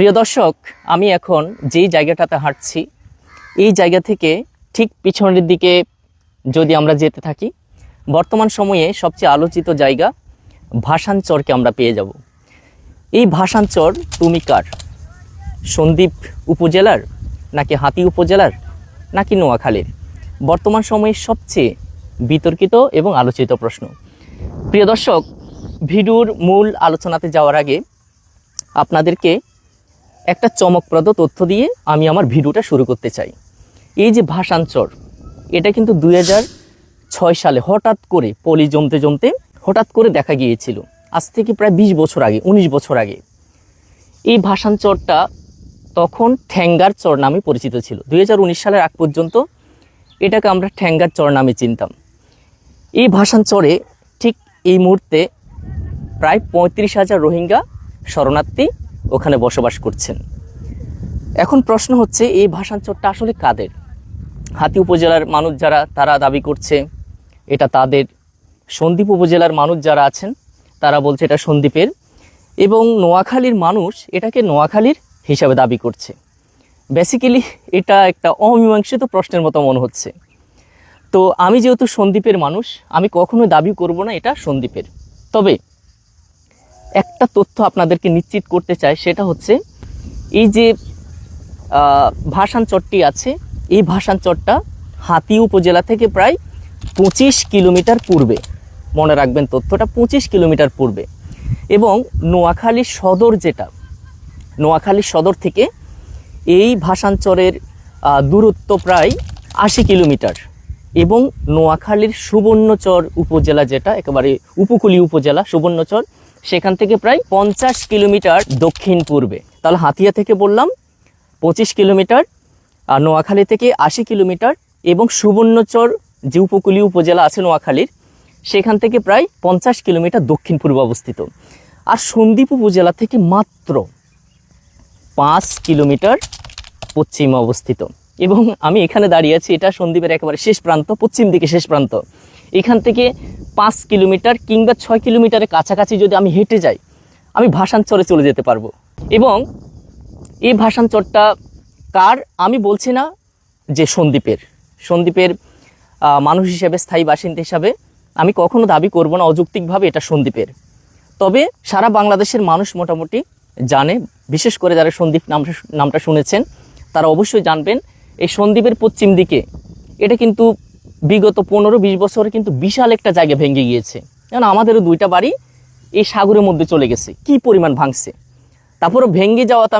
প্রিয় দর্শক, আমি এখন যেই জায়গাটাতে হাঁটছি, এই জায়গা থেকে ঠিক পিছনের দিকে যদি আমরা যেতে থাকি, বর্তমান সময়ে সবচেয়ে আলোচিত জায়গা ভাষাঞ্চরকে আমরা পেয়ে যাব। এই ভাষাঞ্চর তুমি কার? সন্দ্বীপ উপজেলার নাকি হাতি উপজেলার নাকি নোয়াখালীর? বর্তমান সময়ে সবচেয়ে বিতর্কিত এবং আলোচিত প্রশ্ন। প্রিয় দর্শক, ভিডিওর মূল আলোচনাতে যাওয়ার আগে আপনাদেরকে একটা চমকপ্রদ তথ্য দিয়ে আমি আমার ভিডিওটা শুরু করতে চাই। এই যে ভাষাঞ্চর, এটা কিন্তু দুই ছয় সালে হঠাৎ করে পলি জমতে জমতে হঠাৎ করে দেখা গিয়েছিল। আজ থেকে প্রায় বিশ বছর আগে ১৯ বছর আগে। এই ভাষাঞ্চরটা তখন ঠ্যাঙ্গার চর নামে পরিচিত ছিল। দু হাজার উনিশ সালের আগ পর্যন্ত এটাকে আমরা ঠ্যাঙ্গার চর নামে চিনতাম। এই ভাষাঞ্চরে ঠিক এই মুহূর্তে প্রায় পঁয়ত্রিশ হাজার রোহিঙ্গা শরণার্থী ওখানে বসবাস করছেন। এখন প্রশ্ন হচ্ছে, এই ভাষাঞ্চরটা আসলে কাদের? হাতি উপজেলার মানুষ যারা, তারা দাবি করছে এটা তাদের। সন্দ্বীপ উপজেলার মানুষ যারা আছেন, তারা বলছে এটা সন্দ্বীপের। এবং নোয়াখালীর মানুষ এটাকে নোয়াখালীর হিসাবে দাবি করছে। বেসিক্যালি এটা একটা অমীমাংসিত প্রশ্নের মতো মনে হচ্ছে। তো আমি যেহেতু সন্দ্বীপের মানুষ, আমি কখনো দাবি করব না এটা সন্দ্বীপের। তবে একটা তথ্য আপনাদেরকে নিশ্চিত করতে চাই, সেটা হচ্ছে এই যে ভাষাঞ্চরটি আছে, এই ভাষাঞ্চরটা হাতি উপজেলা থেকে প্রায় পঁচিশ কিলোমিটার পূর্বে, মনে রাখবেন তথ্যটা, পঁচিশ কিলোমিটার পূর্বে। এবং নোয়াখালী সদর যেটা, নোয়াখালী সদর থেকে এই ভাষাঞ্চরের দূরত্ব প্রায় আশি কিলোমিটার। এবং নোয়াখালীর সুবর্ণচর উপজেলা যেটা, একেবারে উপকূলীয় উপজেলা, সুবর্ণচর সেখান থেকে প্রায় পঞ্চাশ কিলোমিটার দক্ষিণ পূর্বে। তাহলে হাতিয়া থেকে বললাম, পঁচিশ কিলোমিটার, আর নোয়াখালী থেকে আশি কিলোমিটার এবং সুবর্ণচর যে উপকূলীয় উপজেলা আছে নোয়াখালীর, সেখান থেকে প্রায় পঞ্চাশ কিলোমিটার দক্ষিণ পূর্বে অবস্থিত। আর সন্দ্বীপ উপজেলা থেকে মাত্র পাঁচ কিলোমিটার পশ্চিমে অবস্থিত। এবং আমি এখানে দাঁড়িয়ে আছি, এটা সন্দ্বীপের একেবারে শেষ প্রান্ত, পশ্চিম দিকে শেষ প্রান্ত। এখান থেকে পাঁচ কিলোমিটার কিংবা ছয় কিলোমিটারের কাছাকাছি যদি আমি হেঁটে যাই আমি ভাষাঞ্চরে চলে যেতে পারব। এবং এই ভাষাঞ্চরটা কার? আমি বলছি না যে সন্দ্বীপের আহ, মানুষ হিসেবে স্থায়ী বাসিন্দা হিসাবে আমি কখনো দাবি করব না অযৌক্তিকভাবে এটা সন্দ্বীপের তবে সারা বাংলাদেশের মানুষ মোটামুটি জানে বিশেষ করে যারা সন্দীপ নামটা নামটা শুনেছেন তারা অবশ্যই জানবেন এই সন্দ্বীপের পশ্চিম দিকে এটা কিন্তু বিগত পনেরো বিশ বছরে কিন্তু বিশাল একটা জায়গা ভেঙে গিয়েছে। কেন আমাদেরও দুইটা বাড়ি এই সাগরের মধ্যে চলে গেছে। কি পরিমাণ ভাঙছে? তারপরে ভেঙে যাওয়া